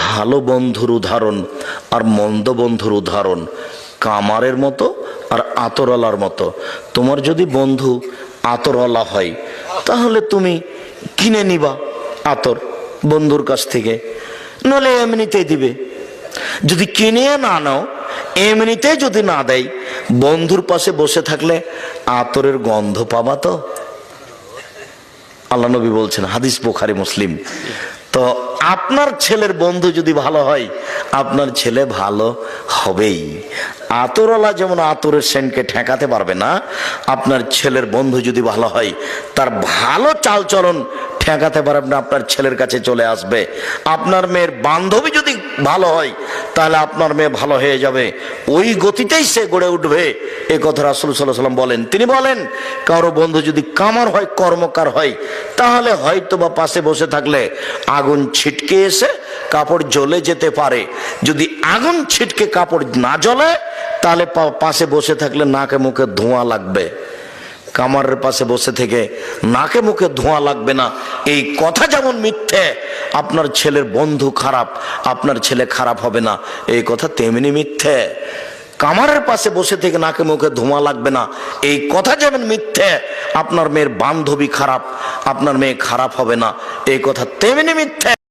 ভালো বন্ধুর উদাহরণ আর মন্দ বন্ধুর উদাহরণ। কামারের মতো আর আতরওয়ালার মতো। তোমার যদি বন্ধু আতরওয়ালা হয়, তাহলে তুমি কিনে নিবা আতর বন্ধুর কাছ থেকে। নলে এমনিতেই দিবে। যদি কিনে না নাও এমনিতে যদি না দেয়, বন্ধুর পাশে বসে থাকলে আতরের গন্ধ পাবা তো? আল্লাহ নবী বলছেন, হাদিস বোখারি, মুসলিম। তো আপনার ছেলের বন্ধু যদি ভালো হয়, আপনার ছেলে ভালো হবেই। আতরওয়ালা যেমন আতরের সেনকে ঠেকাতে পারবে না, আপনার ছেলের বন্ধু যদি ভালো হয়, তার ভালো চালচলন ঠেকাতে পারবে না, আপনার ছেলের কাছে চলে আসবে। আপনার মেয়ের বান্ধবী যদি ভালো হয় তাহলে আপনার মেয়ে ভালো হয়ে যাবে। ওই গতিতেই সে গড়ে উঠবে। এ কথা রাসুল সাল্লাম বলেন। তিনি বলেন, কারও বন্ধু যদি কামার হয়, কর্মকার হয়, তাহলে হয়তো বা পাশে বসে থাকলে আগুন ছিটকে এসে কাপড় জ্বলে যেতে পারে। যদি আগুন ছিটকে কাপড় না জ্বলে, তাহলে পাশে বসে থাকলে নাকে মুখে ধোঁয়া লাগবে। কামারের পাশে বসে থেকে নাকে মুখে ধোঁয়া লাগবে না। এই কথা যেমন মিথ্যে, আপনার ছেলের বন্ধু খারাপ, আপনার ছেলে খারাপ হবে না। এই কথা তেমনি মিথ্যে। কামারের পাশে বসে থেকে নাকে মুখে ধোঁয়া লাগবে না। এই কথা যেমন মিথ্যে, আপনার মেয়ের বান্ধবী খারাপ, আপনার মেয়ে খারাপ হবে না। এই কথা তেমনি মিথ্যে।